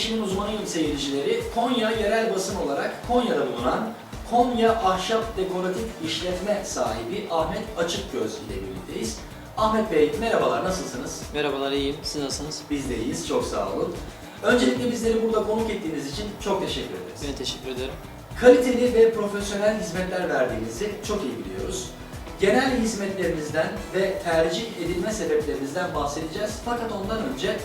İşimin uzmanıyım seyircileri. Konya yerel basın olarak Konya'da bulunan Konya Ahşap Dekoratif İşletme sahibi Ahmet Açıkgöz ile birlikteyiz. Ahmet Bey merhabalar nasılsınız? Merhabalar, iyiyim. Siz nasılsınız? Biz de iyiyiz çok sağ olun. Öncelikle bizleri burada konuk ettiğiniz için çok teşekkür ederiz. Ben teşekkür ederim. Kaliteli ve profesyonel hizmetler verdiğinizi çok iyi biliyoruz. Genel hizmetlerinizden ve tercih edilme sebeplerinizden bahsedeceğiz. Fakat ondan önce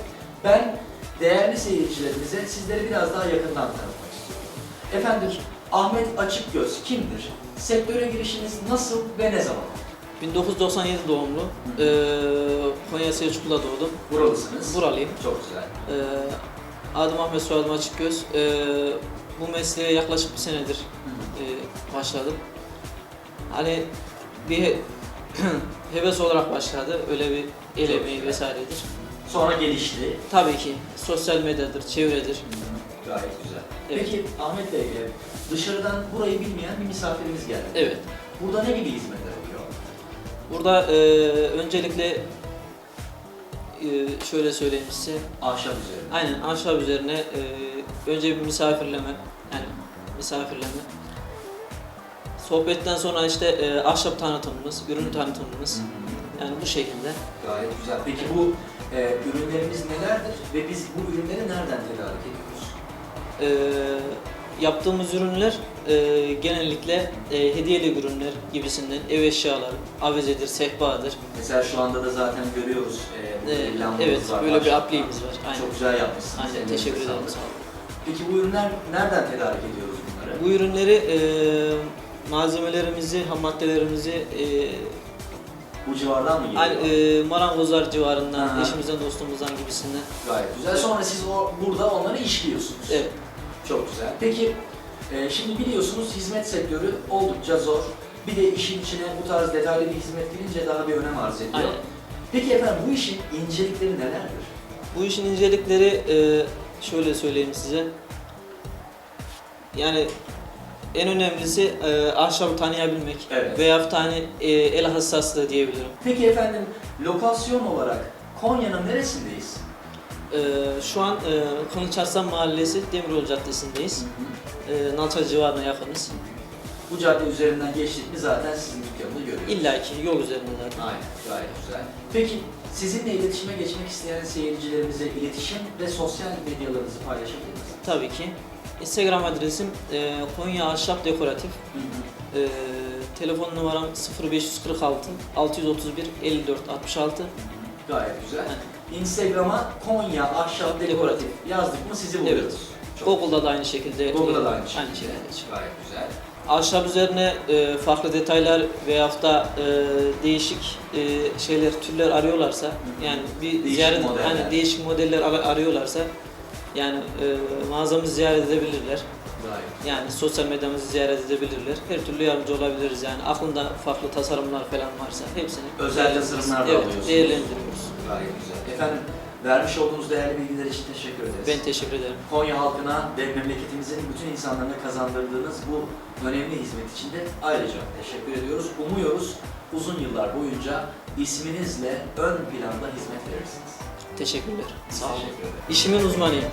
ben değerli seyircilerimize sizleri biraz daha yakından tanıtmak istiyorum. Efendim, Ahmet Açıkgöz kimdir? Sektöre girişiniz nasıl ve ne zaman? 1997 doğumlu. Ee, Konya Selçuklu'da doğdum. Buralısınız. Buralıyım. Çok güzel. Ee, adım Ahmet, soyadım Açıkgöz. Ee, bu mesleğe yaklaşık bir senedir e, başladım. Hani bir he- heves olarak başladı. Öyle bir el emeği vesairedir. Sonra gelişti. Tabii ki sosyal medyadır, çevredir. Gayet güzel. Evet. Peki Ahmet Bey, e, dışarıdan burayı bilmeyen bir misafirimiz geldi. Evet. Burada ne gibi hizmetler oluyor? Burada e, öncelikle e, şöyle söyleyeyim size. Ahşap üzerine. Aynen ahşap üzerine e, önce bir misafirleme yani misafirleme. Sohbetten sonra işte e, ahşap tanıtımımız, ürün tanıtımımız yani bu şekilde. Gayet güzel. Peki bu e, ürünlerimiz nelerdir ve biz bu ürünleri nereden tedarik ediyoruz? E, yaptığımız ürünler e, genellikle e, hediyelik ürünler gibisinden ev eşyaları, avizedir, sehpadır. Mesela şu anda da zaten görüyoruz. E, E, evet var, böyle bir apliğimiz var. Aynen. Çok güzel yapmışsınız. Aynen Elinize teşekkür ederim sağ olun. Peki bu ürünler nereden tedarik ediyoruz bunları? Bu ürünleri e, malzemelerimizi, ham maddelerimizi e, Bu civardan mı geliyor? Hani e, marangozlar civarından, Aha. eşimizden, dostumuzdan gibisinden. Gayet güzel. Sonra siz o, burada onları işliyorsunuz. Evet. Çok güzel. Peki e, şimdi biliyorsunuz hizmet sektörü oldukça zor. Bir de işin içine bu tarz detaylı bir hizmet girince daha bir önem arz ediyor. Aynen. Peki efendim bu işin incelikleri nelerdir? Bu işin incelikleri e, şöyle söyleyeyim size. Yani en önemlisi e, ahşabı tanıyabilmek Evet. veya hani e, el hassaslığı diyebilirim. Peki efendim lokasyon olarak Konya'nın neresindeyiz? E, şu an e, Kılıç Arslan Mahallesi Demiryolu Caddesi'ndeyiz. E, Nalça civarına yakınız. Bu cadde üzerinden geçtik mi zaten sizin dükkanını görüyoruz. İlla ki yol üzerinde zaten. Aynen, gayet güzel. Peki sizinle iletişime geçmek isteyen seyircilerimize iletişim ve sosyal medyalarınızı paylaşabilir misiniz? Tabii ki. Instagram adresim e, Konya Ahşap Dekoratif. Ee, telefon numaram 0546 631 54 66. Gayet güzel. Instagram'a Konya Ahşap Dekoratif yazdık mı sizi buluyoruz. Çok Google'da da aynı şekilde. Google'da da e, aynı şekilde. Aynı şekilde. Gayet güzel. Ahşap üzerine e, farklı detaylar veyahut da e, değişik e, şeyler, türler arıyorlarsa yani bir Değişik ziyaret modeller. hani değişik modeller ar- arıyorlarsa yani e, mağazamızı ziyaret edebilirler. Gayet. Yani sosyal medyamızı ziyaret edebilirler. Her türlü yardımcı olabiliriz yani. Aklında farklı tasarımlar falan varsa hepsini Özel tasarımlar da evet, alıyorsunuz. değerlendiriyoruz. Gayet güzel. Efendim vermiş olduğunuz değerli bilgiler için teşekkür ederiz. Ben teşekkür ederim. Konya halkına ve memleketimizin bütün insanlarına kazandırdığınız bu önemli hizmet için de ayrıca teşekkür ediyoruz. Umuyoruz uzun yıllar boyunca isminizle ön planda hizmet verirsiniz. Teşekkürler. Sağ olun. Teşekkür ederim. İşimin uzmanıyım.